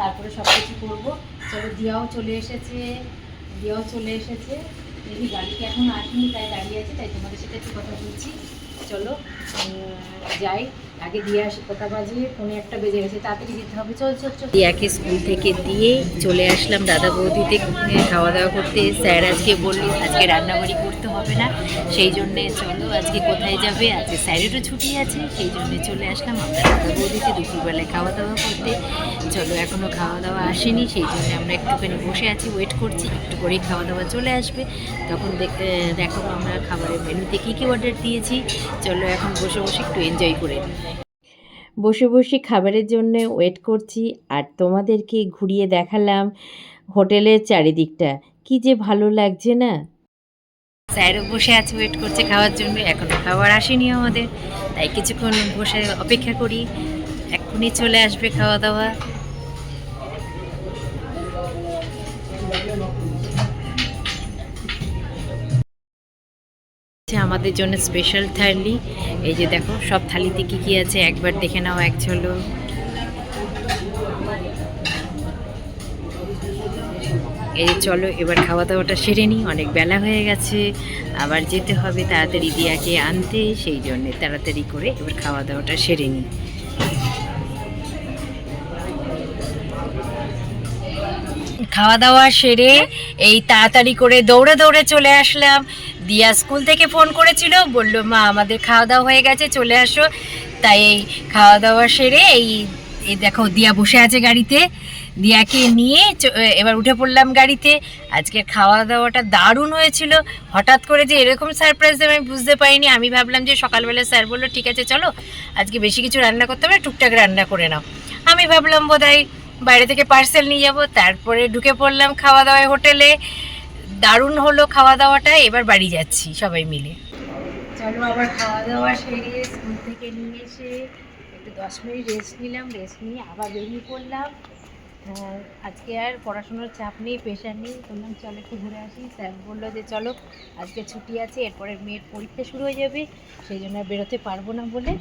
তারপরে সব কিছু করব। চলো দিয়াও চলে এসেছে, দিয়াও চলে এসেছে। দেখি গাড়িকে এখন আসেনি, তাই দাঁড়িয়ে আছে, তাই তোমাদের সাথে একটু কথা বলছি। চলো যাই। আগে দিয়ে আসি কটা বাজে ফোনে একটা বেজে গেছে, তাড়াতাড়ি যেতে হবে। চল চল চল। দিয়াকে স্কুল থেকে দিয়ে চলে আসলাম দাদা বৌদিতে খাওয়া দাওয়া করতে। স্যার আজকে বলল, আজকে রান্নাবাড়ি করতে হবে না। সেই জন্যে চলো, আজকে কোথায় যাবে? আজকে স্যারেরও ছুটি আছে, সেই জন্যে চলে আসলাম আমরা দাদা বৌদিতে দুপুরবেলায় খাওয়া দাওয়া করতে। চলো এখনও খাওয়া দাওয়া আসেনি, সেই জন্য আমরা একটুখানি বসে আছি ওয়েট করছি একটু করেই খাওয়া দাওয়া চলে আসবে। তখন দেখ- আমরা খাবারের মেনুতে কী কী অর্ডার দিয়েছি। চলো এখন বসে বসে একটু এনজয় করে নিই বসে বসে খাবারের জন্য ওয়েট করছি আর তোমাদেরকে ঘুরিয়ে দেখালাম হোটেলের চারিদিকটা। কি যে ভালো লাগছে না? স্যারও বসে আছে ওয়েট করছে খাওয়ার জন্য। এখনও খাবার আসেনি আমাদের। তাই কিছুক্ষণ বসে অপেক্ষা করি। এক্ষুনি চলে আসবে খাওয়া দাওয়া আমাদের জন্য স্পেশাল থালি। এই যে দেখো, সব থালিতে কি কি আছে? একবার দেখে নাও, এক ঝলক। এই চলো, এবার খাওয়া দাওয়াটা সেরে নিই। অনেক বেলা হয়ে গেছে। আবার যেতে হবে তাড়াতাড়ি দিয়াকে আনতে, সেই জন্যে তাড়াতাড়ি করে এবার খাওয়া দাওয়াটা সেরে নিই। খাওয়া দাওয়া সেরে এই তাড়াতাড়ি করে দৌড়ে দৌড়ে চলে আসলাম। দিয়া স্কুল থেকে ফোন করেছিল, বলল, মা, আমাদের খাওয়া দাওয়া হয়ে গেছে, চলে আসো। তাই এই খাওয়া দাওয়া সেরে এই এই দেখো, দিয়া বসে আছে গাড়িতে। দিয়াকে নিয়ে এবার উঠে পড়লাম গাড়িতে। আজকে খাওয়া দাওয়াটা দারুণ হয়েছিল। হঠাৎ করে যে এরকম সারপ্রাইজ দেবে আমি বুঝতে পারিনি। আমি ভাবলাম যে সকালবেলা স্যার বলল, ঠিক আছে, চলো, আজকে বেশি কিছু রান্না করতে হবে, টুকটাক রান্না করে নাও। আমি ভাবলাম, বোধহয় বাইরে থেকে পার্সেল নিয়ে যাব। তারপরে ঢুকে পড়লাম খাওয়া দাওয়ায় হোটেলে। দারুণ হলো খাওয়া দাওয়াটা এবার বাড়ি যাচ্ছি সবাই মিলে। চলো আবার খাওয়া দাওয়া সেরে স্কুল থেকে নিয়ে এসে একটু দশ মিনিট রেস্ট নিলাম রেস্ট নিয়ে আবার বেরিয়ে পড়লাম। আজকে আর পড়াশোনার চাপ নেই প্রেশার নেই। বললাম, চলো একটু ঘুরে আসি। স্যার বলল যে, চলো, আজকে ছুটি আছে, এরপরে মেয়ের পরীক্ষা শুরু হয়ে যাবে। সেই জন্য বেরোতে পারব না বলে।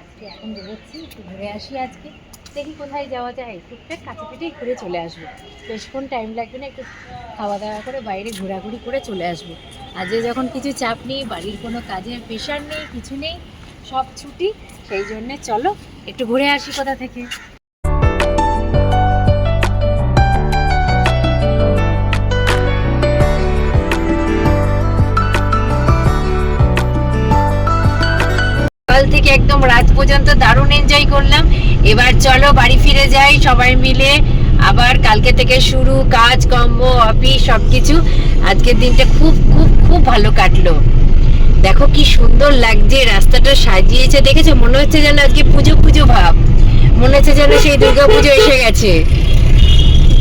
আজকে এখন বেরোচ্ছি, একটু ঘুরে আসি আজকে। দেখি কোথায় যাওয়া যায়। টুকটাক কাছাকাছি ঘুরে চলে আসব। বেশক্ষণ টাইম লাগবে না, একটু খাওয়া দাওয়া করে বাইরে ঘোরাঘুরি করে চলে আসব। আজকে যখন কিছু চাপ নেই, বাড়ির কোনো কাজের প্রেশার নেই, কিছু নেই, সব ছুটি, সেই জন্যে চলো, একটু ঘুরে আসি কোথা থেকে। থেকে একদম রাত পর্যন্ত দারুণ এনজয় করলাম। এবার চলো বাড়ি ফিরে যাই সবাই মিলে। আবার কালকে থেকে শুরু কাজ, কর্ম অফিস সবকিছু। আজকের দিনটা খুব খুব খুব ভালো কাটলো। দেখো কি সুন্দর লাগছে, রাস্তাটা সাজিয়েছে। দেখেছ? মনে হচ্ছে যেন আজকে পুজো পুজো ভাব। মনে হচ্ছে যেন সেই দুর্গা পুজো এসে গেছে।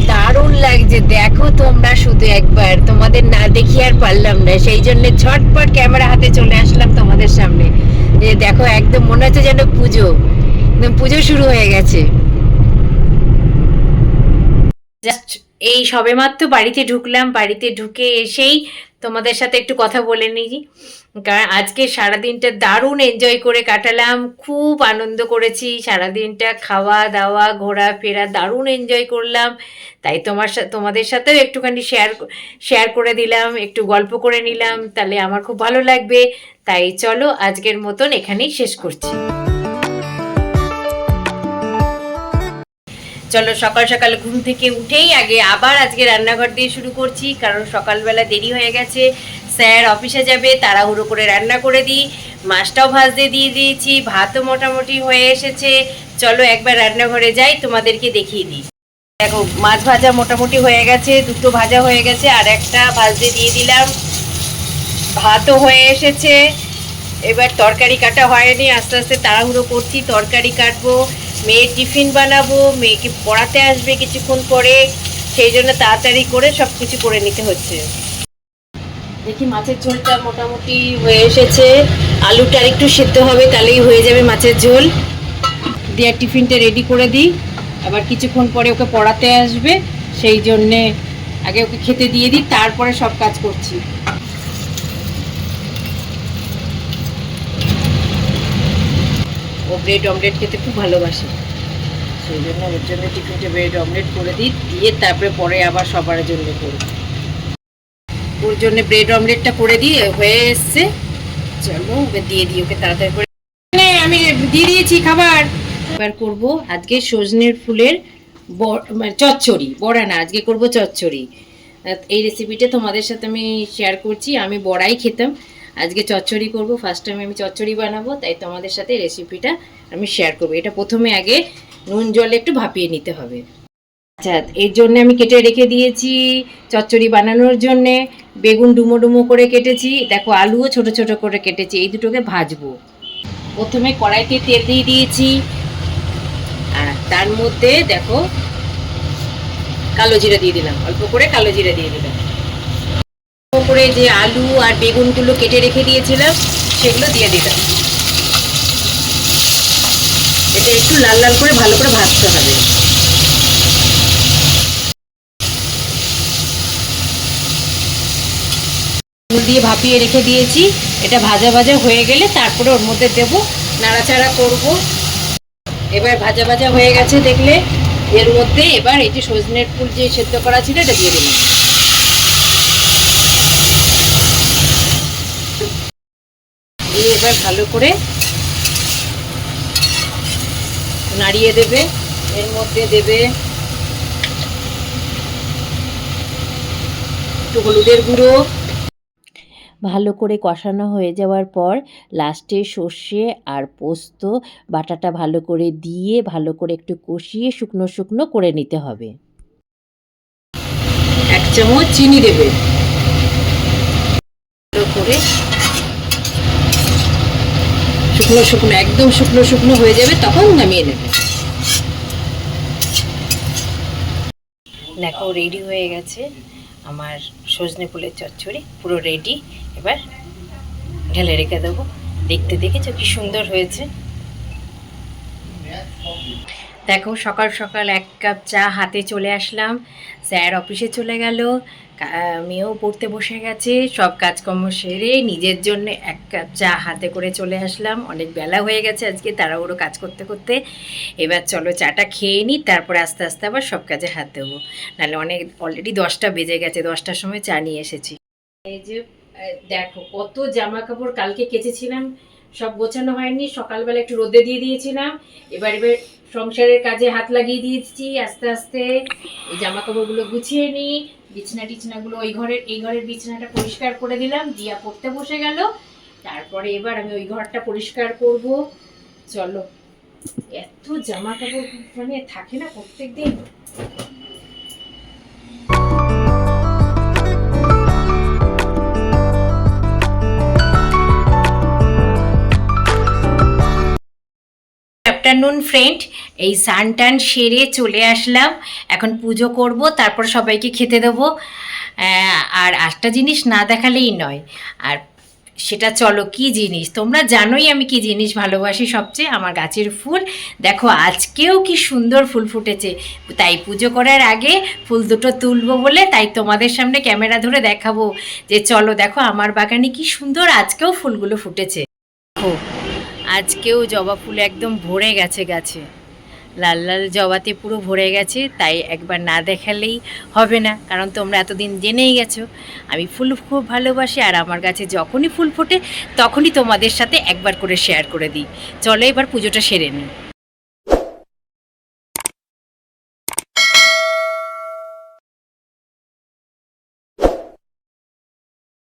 দারুণ লাগছে। দেখো তোমরা শুধু একবার। তোমাদের না দেখি আর পারলাম না। সেই জন্য ঝটপট ক্যামেরা হাতে চলে আসলাম তোমাদের সামনে। যে দেখো একদম মনে হচ্ছে যেন পুজো। একদম পুজো শুরু হয়ে গেছে। এই সবেমাত্র বাড়িতে ঢুকলাম, বাড়িতে ঢুকে এসেই তোমাদের সাথে একটু কথা বলে নিই। কারণ আজকে সারাদিনটা দারুণ এনজয় করে কাটালাম, খুব আনন্দ করেছি। সারাদিনটা খাওয়া, দাওয়া, ঘোরাফেরা দারুণ এনজয় করলাম। তাই তোমার তোমাদের সাথেও একটুখানি শেয়ার শেয়ার করে দিলাম, একটু গল্প করে নিলাম। তাহলে আমার খুব ভালো লাগবে। তাই চলো আজকের মতন এখানেই শেষ করছি। চলো, সকাল সকাল ঘুম থেকে উঠেই আগে আবার আজকে রান্নাঘর দিয়ে শুরু করছি, কারণ সকালবেলা দেরি হয়ে গেছে। স্যার অফিসে যাবে, তাড়াহুড়ো করে রান্না করে দিই। মাছটাও ভাজতে দিয়ে দিয়েছি, ভাতও মোটামুটি হয়ে এসেছে। চলো, একবার রান্নাঘরে যাই, তোমাদেরকে দেখিয়ে দিই। দেখো, মাছ ভাজা মোটামুটি হয়ে গেছে, দুটো ভাজা হয়ে গেছে, আর একটা ভাজতে দিয়ে দিলাম। ভাতও হয়ে এসেছে। এবার তরকারি কাটা হয়নি, আস্তে আস্তে তাড়াহুড়ো করছি, তরকারি কাটবো। মেয়ের টিফিন বানাবো, মেয়েকে পড়াতে আসবে কিছুক্ষণ পরে, সেই জন্য তাড়াতাড়ি করে সব কিছু করে নিতে হচ্ছে। দেখি মাছের ঝোলটা মোটামুটি হয়ে এসেছে। আলুটা একটু সেদ্ধ হবে, তাহলেই হয়ে যাবে মাছের ঝোল। দিয়ে টিফিনটা রেডি করে দিই। আবার কিছুক্ষণ পরে ওকে পড়াতে আসবে, সেই জন্যে আগে ওকে খেতে দিয়ে দিই, তারপরে সব কাজ করছি। ব্রেড অমলেট খেতে খুব ভালোবাসে। সেই জন্য ওর জন্য টিফিনটা ব্রেড অমলেট করে দিই দিয়ে তারপরে পরে আবার সবার জন্য করব ওর জন্য ব্রেড অমলেটটা করে দিয়ে হয়ে এসছে। চলো ওকে দিয়ে দিই ওকে তাড়াতাড়ি করে। আমি দিয়ে দিয়েছি খাবার। এবার করব আজকে সজনের ফুলের মানে চচ্চড়ি বড়া না আজকে করব চচ্চড়ি। এই রেসিপিটা তোমাদের সাথে আমি শেয়ার করছি আমি বড়াই খেতাম। আজকে চচ্চড়ি করব। ফার্স্ট টাইম আমি চচ্চড়ি বানাবো, তাই তোমাদের সাথে রেসিপিটা আমি শেয়ার করব। এটা প্রথমে আগে নুন, জলে একটু ভাপিয়ে নিতে হবে। আচ্ছা এর জন্য আমি কেটে রেখে দিয়েছি চচ্চড়ি বানানোর জন্যে। বেগুন ডুমো ডুমো করে কেটেছি। দেখো, আলুও ছোট ছোট করে কেটেছি। এই দুটোকে ভাজবো। প্রথমে কড়াইতে তেল দিয়ে দিয়েছি। আর তার মধ্যে দেখো, কালো জিরা দিয়ে দিলাম। অল্প করে কালো জিরা দিয়ে দিলাম। করে যে আলু আর বেগুনগুলো কেটে রেখে দিয়েছিলাম, সেগুলো দিয়ে দিলাম। এটা একটু লাল লাল করে ভালো করে ভাজতে হবে। দিয়ে ভাপিয়ে রেখে দিয়েছি। এটা ভাজা ভাজা হয়ে গেলে তারপরে ওর মধ্যে দেব, নাড়াচাড়া করব। এবার ভাজা ভাজা হয়ে গেছে দেখলে, এর মধ্যে এবার এই যে সজনের ফুল যে সেদ্ধ করা ছিল, এটা দিয়ে দিলাম। দিয়ে এবার ভালো করে নাড়িয়ে দেবে। এর মধ্যে দেবে একটু হলুদের গুঁড়ো। ভালো করে কষানো হয়ে যাওয়ার পর লাস্টে সর্ষে আর পোস্ত বাটাটা ভালো করে দিয়ে ভালো করে একটু কষিয়ে শুকনো শুকনো করে নিতে হবে। এক চামচ চিনি দেবে। ভালো করে শুকনো শুকনো, একদম শুকনো শুকনো হয়ে যাবে, তখন নামিয়ে নেবে। দেখো রেডি হয়ে গেছে আমার সজনে ফুলের চচ্চড়ি, পুরো রেডি এবার ঢেলে রেখে দেবো। দেখতে দেখেছ কি সুন্দর হয়েছে? দেখো, সকাল সকাল এক কাপ চা হাতে চলে আসলাম। স্যার অফিসে চলে গেল। মেয়েও পড়তে বসে গেছে, সব কাজকর্ম সেরে নিজের জন্য এক কাপ চা হাতে করে চলে আসলাম। অনেক বেলা হয়ে গেছে আজকে তাড়াহুড়ো কাজ করতে করতে। এবার চলো চাটা খেয়ে নিই তারপরে আস্তে আস্তে আবার সব কাজে হাত দেবো। নাহলে অনেক অলরেডি দশটা বেজে গেছে, দশটার সময় চা নিয়ে এসেছি। এই যে দেখো কত জামা কাপড় কালকে কেচেছিলাম, সব গোছানো হয়নি, সকালবেলা একটু রোদে দিয়ে দিয়েছিলাম। এবার এবার সংসারের কাজে হাত লাগিয়ে দিয়েছি, আস্তে আস্তে। এই জামা কাপড়গুলো গুছিয়ে নিই বিছনা টিছনাগুলো ওই ঘরের, এই ঘরের বিছনাটা পরিষ্কার করে দিলাম, দিয়া পড়তে বসে গেল। তারপরে এবার আমি ওই ঘরটা পরিষ্কার করব। চলো, এত জামা কাপড় মানে থাকে না প্রত্যেক দিন আফটারনুন ফ্রেন্ড এই সান টান সেরে চলে আসলাম। এখন পুজো করব, তারপর সবাইকে খেতে দেবো। আর একটা জিনিস না দেখালেই নয়। আর সেটা চলো, কি জিনিস? তোমরা জানোই আমি কি জিনিস ভালোবাসি সবচেয়ে, আমার গাছের ফুল। দেখো, আজকেও কি সুন্দর ফুল ফুটেছে। তাই পুজো করার আগে ফুল দুটো তুলবো বলে, তাই তোমাদের সামনে ক্যামেরা ধরে দেখাবো। যে চলো, দেখো, আমার বাগানে কি সুন্দর আজকেও ফুলগুলো ফুটেছে। আজকেও জবা ফুল একদম ভরে গেছে গাছে। লাল লাল জবাতে পুরো ভরে গেছে, তাই একবার না দেখালেই হবে না, কারণ তোমরা এতদিন জেনেই গেছো। আমি ফুল খুব ভালোবাসি, আর আমার গাছে যখনই ফুল ফোটে, তখনই তোমাদের সাথে একবার করে শেয়ার করে দিই। চলো এবার পুজোটা সেরে নিই।